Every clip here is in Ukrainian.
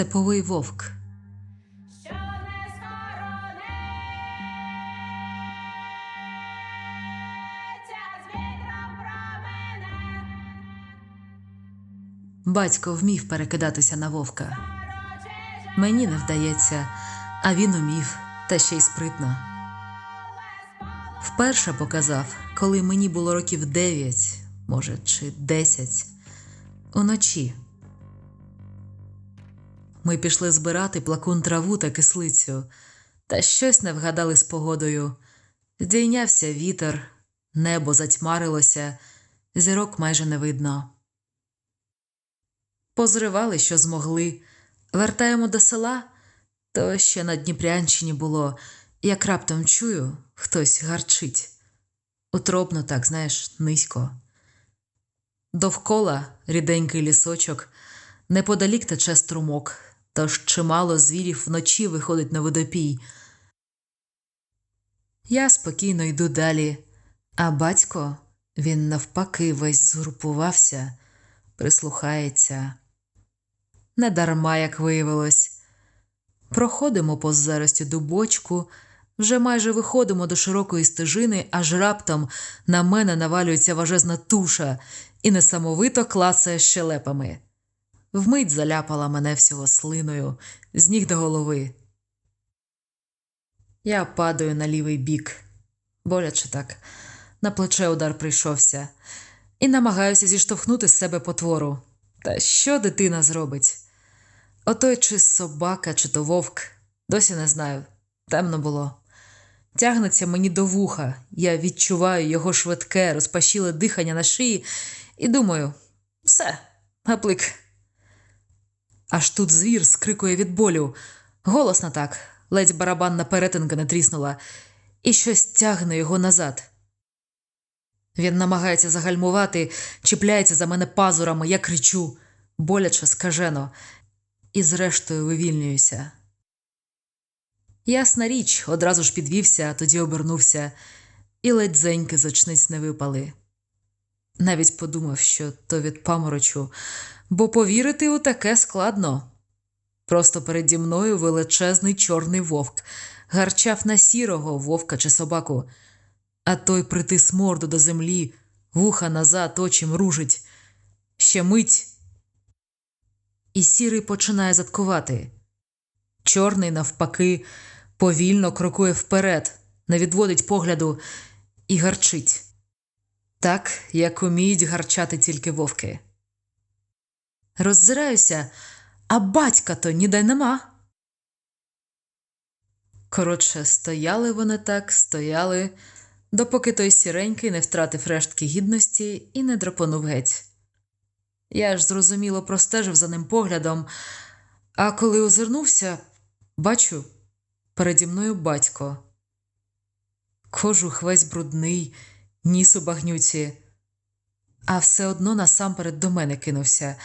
Степовий вовк. Батько вмів перекидатися на вовка. Мені не вдається, а він умів, та ще й спритно. Вперше показав, коли мені було років дев'ять, може, чи десять, уночі. Ми пішли збирати плакун траву та кислицю, та щось не вгадали з погодою. Здійнявся вітер, небо затьмарилося, зірок майже не видно. Позривали, що змогли. Вертаємо до села, то ще на Дніпрянщині було, як раптом чую, хтось гарчить. Утробно так, знаєш, низько. Довкола ріденький лісочок, неподалік тече струмок, тож чимало звірів вночі виходить на водопій. Я спокійно йду далі, а батько, він навпаки весь згрупувався, прислухається. Недарма, як виявилось. Проходимо по зарості дубочку, вже майже виходимо до широкої стежини, аж раптом на мене навалюється важезна туша і несамовито клацає щелепами. Вмить заляпала мене всього слиною, з ніг до голови. Я падаю на лівий бік, боляче так, на плече удар прийшовся, і намагаюся зіштовхнути з себе потвору. Та що дитина зробить? Отой чи собака, чи то вовк, досі не знаю. Темно було. Тягнеться мені до вуха, я відчуваю його швидке, розпашіле дихання на шиї і думаю: все, гаплик. Аж тут звір скрикує від болю. Голосно так, ледь барабанна перетинка не тріснула, і щось тягне його назад. Він намагається загальмувати, чіпляється за мене пазурами, я кричу, боляче, скажено, і зрештою вивільнююся. Ясна річ, одразу ж підвівся, а тоді обернувся, і ледь зеньки з очниць не випали. Навіть подумав, що то від паморочу, бо повірити у таке складно. Просто переді мною величезний чорний вовк гарчав на сірого вовка чи собаку, а той притис морду до землі, вуха назад, очі мружить. Ще мить. І сірий починає заткувати. Чорний, навпаки, повільно крокує вперед, не відводить погляду і гарчить. Так, як уміють гарчати тільки вовки. Роззираюся, а батька то ніде нема. Коротше, стояли вони так, стояли, допоки той сіренький не втратив рештки гідності і не драпонув геть. Я ж зрозуміло простежив за ним поглядом, а коли озирнувся, бачу переді мною батько. Кожух весь брудний, ніс у багнюці, а все одно насамперед до мене кинувся,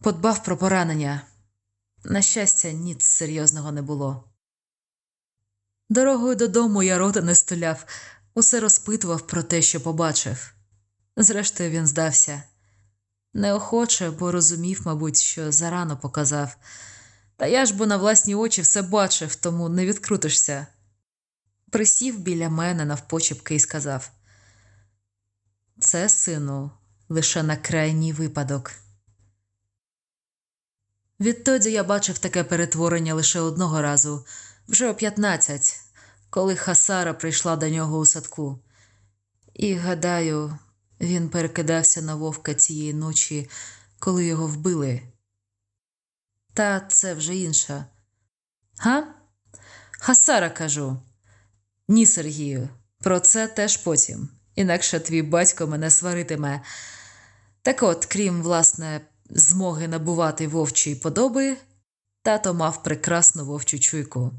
подбав про поранення. На щастя, ніц серйозного не було. Дорогою додому я рота не столяв, усе розпитував про те, що побачив. Зрештою, він здався. Неохоче, бо розумів, мабуть, що зарано показав. Та я ж бо на власні очі все бачив, тому не відкрутишся. Присів біля мене навпочепки і сказав: Це, сину, лише на крайній випадок. Відтоді я бачив таке перетворення лише одного разу, вже о 15, коли Хасара прийшла до нього у садку. І, гадаю, він перекидався на вовка цієї ночі, коли його вбили. Та це вже інша. Га? Хасара кажу. Ні, Сергію, про це теж потім. Інакше твій батько мене сваритиме. Так от, крім, власне, змоги набувати вовчої подоби, тато мав прекрасну вовчу чуйку.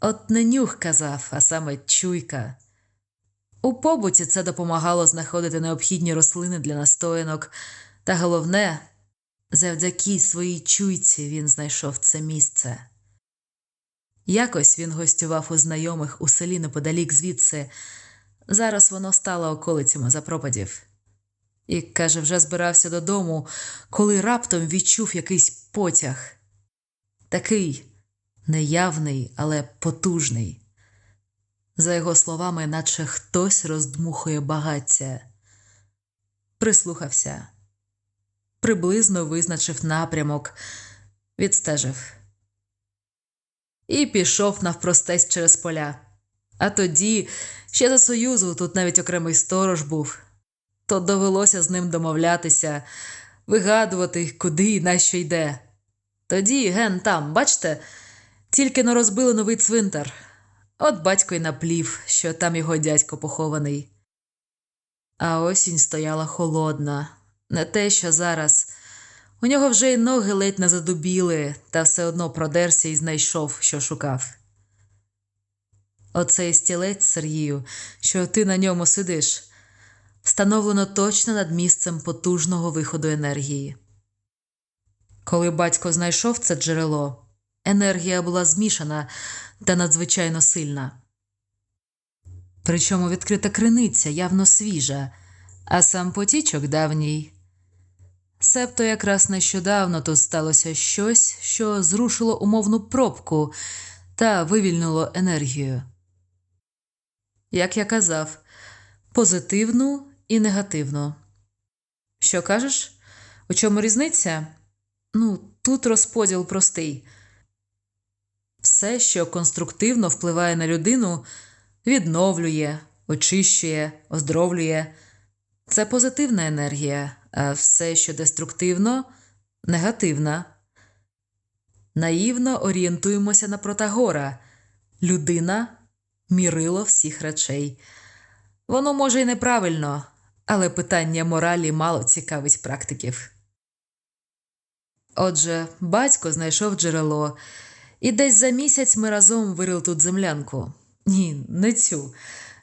От не нюх казав, а саме чуйка. У побуті це допомагало знаходити необхідні рослини для настоянок, та головне, завдяки своїй чуйці він знайшов це місце. Якось він гостював у знайомих у селі неподалік звідси. Зараз воно стало околицями запропадів. І, каже, вже збирався додому, коли раптом відчув якийсь потяг. Такий неявний, але потужний. За його словами, наче хтось роздмухує багаття. Прислухався, приблизно визначив напрямок, відстежив. І пішов навпростець через поля. А тоді, ще за Союзу, тут навіть окремий сторож був. То довелося з ним домовлятися, вигадувати, куди і на що йде. Тоді, ген там, бачите, тільки но розбили новий цвинтар. От батько й наплів, що там його дядько похований. А осінь стояла холодна, не те, що зараз. У нього вже й ноги ледь не задубіли, та все одно продерся і знайшов, що шукав. Оцей стілець, Сергію, що ти на ньому сидиш, встановлено точно над місцем потужного виходу енергії. Коли батько знайшов це джерело, енергія була змішана та надзвичайно сильна. Причому відкрита криниця явно свіжа, а сам потічок давній. Себто якраз нещодавно тут сталося щось, що зрушило умовну пробку та вивільнило енергію. Як я казав, позитивну і негативну. Що кажеш? У чому різниця? Ну, тут розподіл простий. Все, що конструктивно впливає на людину, відновлює, очищує, оздоровлює. Це позитивна енергія, а все, що деструктивно негативна. Наївно орієнтуємося на Протагора людина мірило всіх речей. Воно може й неправильно, але питання моралі мало цікавить практиків. Отже, батько знайшов джерело, і десь за місяць ми разом вирили тут землянку. Ні, не цю,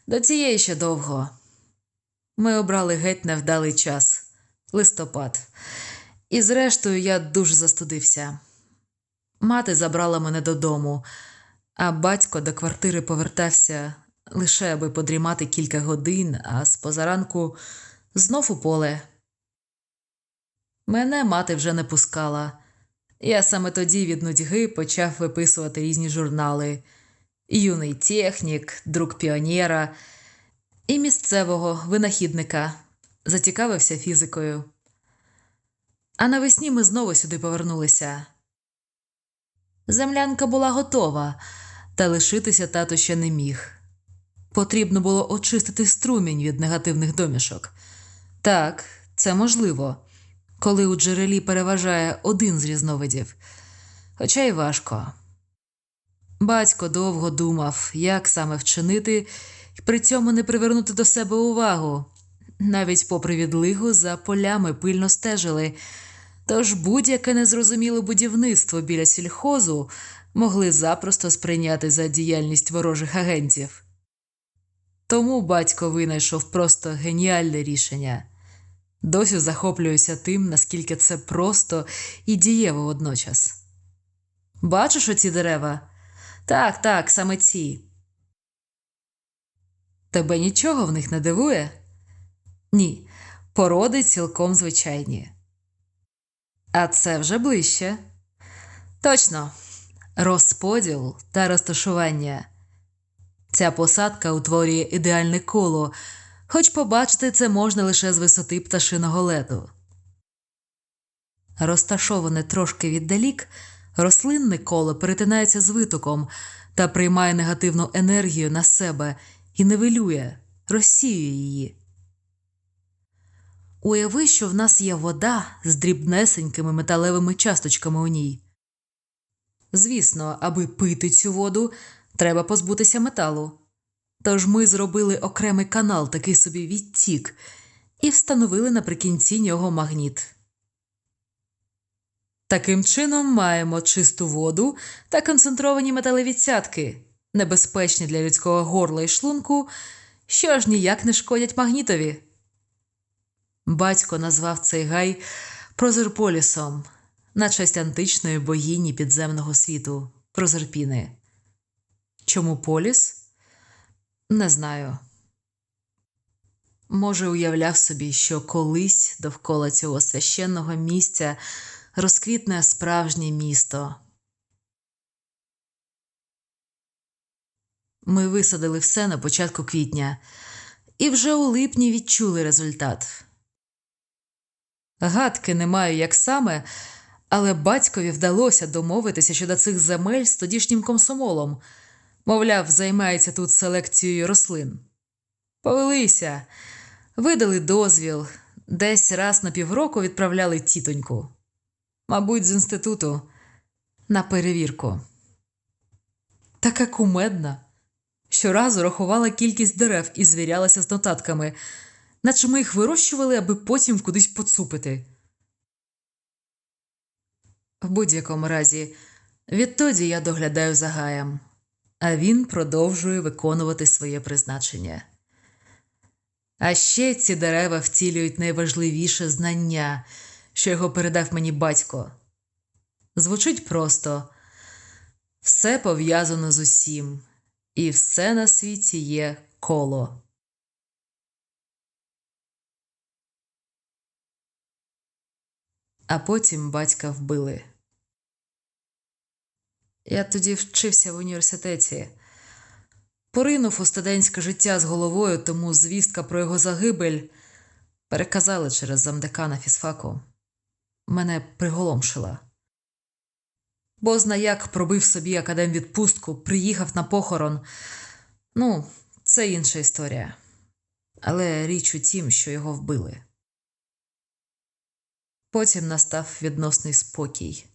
до цієї ще довго. Ми обрали геть невдалий час листопад. І зрештою я дуже застудився. Мати забрала мене додому, а батько до квартири повертався лише аби подрімати кілька годин, а з позаранку знов у поле. Мене мати вже не пускала. Я саме тоді від нудьги почав виписувати різні журнали юний технік, друг піонєра і місцевого винахідника, зацікавився фізикою. А навесні ми знову сюди повернулися. Землянка була готова, та лишитися тато ще не міг. Потрібно було очистити струмінь від негативних домішок. Так, це можливо, коли у джерелі переважає один з різновидів, хоча й важко. Батько довго думав, як саме вчинити і при цьому не привернути до себе увагу. Навіть попри відлигу за полями пильно стежили, тож будь-яке незрозуміле будівництво біля сільхозу могли запросто сприйняти за діяльність ворожих агентів. Тому батько винайшов просто геніальне рішення. Досі захоплююся тим, наскільки це просто і дієво водночас. Бачиш оці дерева? Так, так, саме ці. Тебе нічого в них не дивує? Ні, породи цілком звичайні. А це вже ближче. Точно, розподіл та розташування. Ця посадка утворює ідеальне коло, хоч побачити це можна лише з висоти пташиного лету. Розташоване трошки віддалік, рослинне коло перетинається з витоком та приймає негативну енергію на себе і нивелює, розсіює її. Уяви, що в нас є вода з дрібнесенькими металевими часточками у ній. Звісно, аби пити цю воду, треба позбутися металу. Тож ми зробили окремий канал, такий собі відтік, і встановили наприкінці нього магніт. Таким чином маємо чисту воду та концентровані металеві цятки, небезпечні для людського горла і шлунку, що ж ніяк не шкодять магнітові. Батько назвав цей гай Прозерполісом на честь античної богині підземного світу Прозерпіни. Чому поліс? Не знаю. Може, уявляв собі, що колись довкола цього священного місця розквітне справжнє місто. Ми висадили все на початку квітня і вже у липні відчули результат. Гадки не маю, як саме, але батькові вдалося домовитися щодо цих земель з тодішнім комсомолом. Мовляв, займається тут селекцією рослин. Повелися, видали дозвіл, десь раз на півроку відправляли тітоньку. Мабуть, з інституту на перевірку. Така кумедна. Щоразу рахувала кількість дерев і звірялася з нотатками, наче ми їх вирощували, аби потім кудись поцупити. В будь-якому разі, відтоді я доглядаю за Гаєм, а він продовжує виконувати своє призначення. А ще ці дерева втілюють найважливіше знання, що його передав мені батько. Звучить просто все пов'язано з усім, і все на світі є коло. А потім батька вбили. Я тоді вчився в університеті. Поринув у студентське життя з головою, тому звістка про його загибель переказали через замдекана фізфаку. Мене приголомшила. Бозна як пробив собі академвідпустку, приїхав на похорон. Ну, це інша історія. Але річ у тім, що його вбили. Потім настав відносний спокій.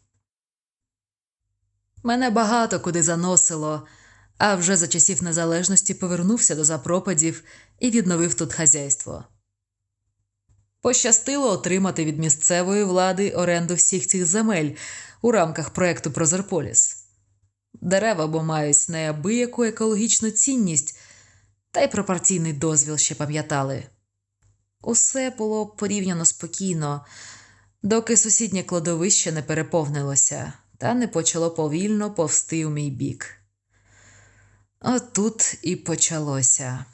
Мене багато куди заносило, а вже за часів незалежності повернувся до запропадів і відновив тут хазяйство. Пощастило отримати від місцевої влади оренду всіх цих земель у рамках проекту Прозерполіс. Дерева бо мають неабияку екологічну цінність, та й пропорційний дозвіл ще пам'ятали. Усе було порівняно спокійно, доки сусіднє кладовище не переповнилося та не почало повільно повсти у мій бік. Отут і почалося.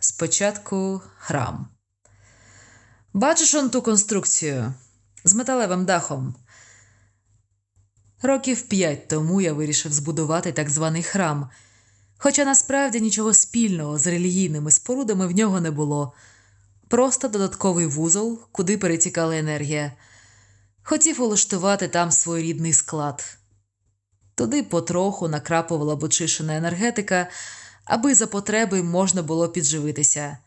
Спочатку храм. Бачиш он ту конструкцію з металевим дахом. Років п'ять тому я вирішив збудувати так званий храм, хоча насправді нічого спільного з релігійними спорудами в нього не було, просто додатковий вузол, куди перетікала енергія. Хотів улаштувати там своєрідний склад. Туди потроху накрапувала бочишина енергетика, аби за потреби можна було підживитися.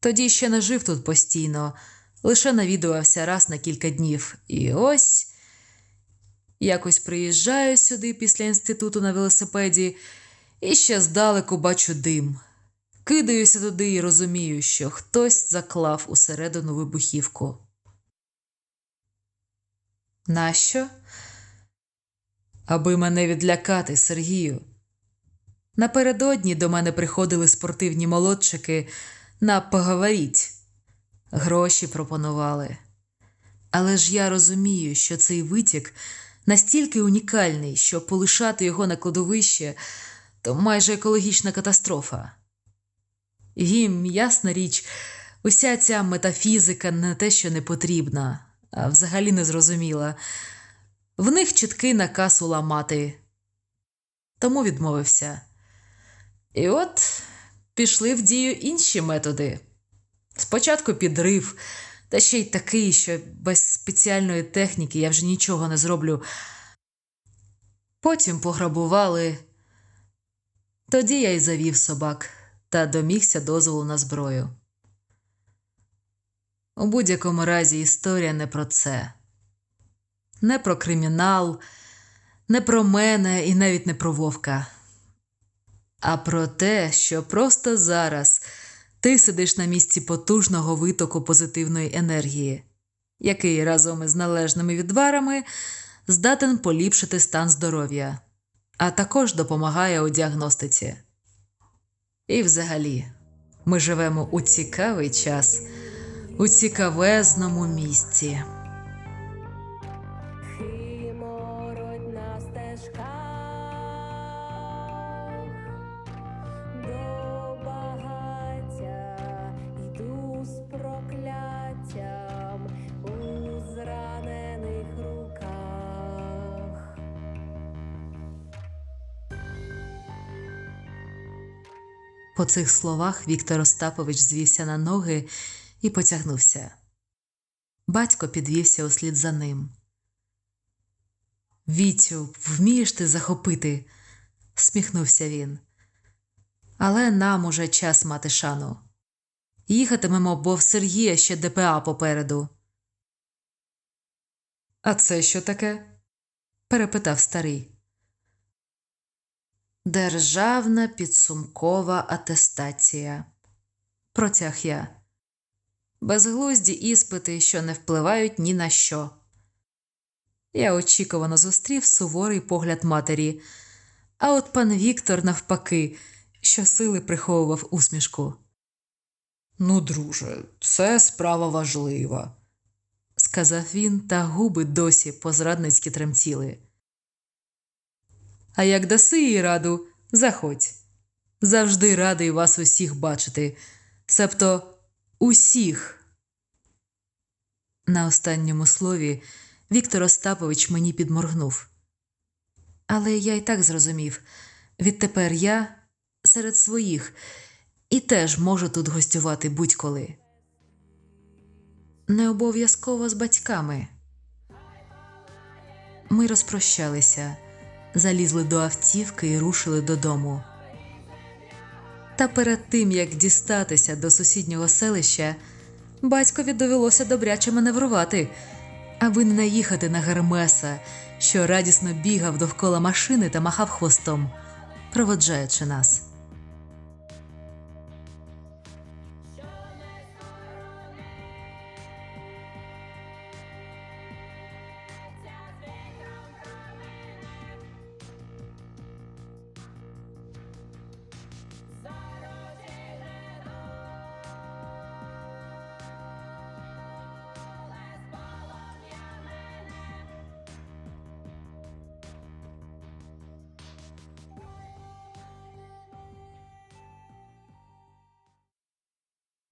Тоді ще не жив тут постійно, лише навідувався раз на кілька днів. І ось якось приїжджаю сюди після інституту на велосипеді і ще здалеку бачу дим. Кидаюся туди і розумію, що хтось заклав усередину вибухівку. Нащо? Аби мене відлякати, Сергію. Напередодні до мене приходили спортивні молодчики на поговоріть. Гроші пропонували. Але ж я розумію, що цей витік настільки унікальний, що полишати його на кладовище то майже екологічна катастрофа. Їм, ясна річ, уся ця метафізика не те, що не потрібна, взагалі не зрозуміла. В них чіткий наказ уламати. Тому відмовився. І от пішли в дію інші методи. Спочатку підрив, та ще й такий, що без спеціальної техніки я вже нічого не зроблю. Потім пограбували. Тоді я й завів собак та домігся дозволу на зброю. У будь-якому разі історія не про це, не про кримінал, не про мене і навіть не про вовка, а про те, що просто зараз ти сидиш на місці потужного витоку позитивної енергії, який разом із належними відварами здатен поліпшити стан здоров'я, а також допомагає у діагностиці. І взагалі, ми живемо у цікавий час, у цікавезному місці. По цих словах Віктор Остапович звівся на ноги і потягнувся. Батько підвівся услід за ним. Вітю, вмієш ти захопити? сміхнувся він. Але нам уже час мати шану. Їхатимемо, бо в Сергія ще ДПА попереду. А це що таке? перепитав старий. Державна підсумкова атестація. Протяг я. Безглузді іспити, що не впливають ні на що. Я очікувано зустрів суворий погляд матері, а от пан Віктор, навпаки, щосили приховував усмішку. Ну, друже, це справа важлива, сказав він, та губи досі позрадницьки тремтіли. А як даси їй раду, заходь. Завжди радий вас усіх бачити, себто усіх. На останньому слові Віктор Остапович мені підморгнув. Але я й так зрозумів відтепер я серед своїх і теж можу тут гостювати будь-коли. Не обов'язково з батьками. Ми розпрощалися, залізли до автівки і рушили додому. Та перед тим як дістатися до сусіднього селища, батькові довелося добряче маневрувати, аби не наїхати на Гермеса, що радісно бігав довкола машини та махав хвостом, проводжаючи нас.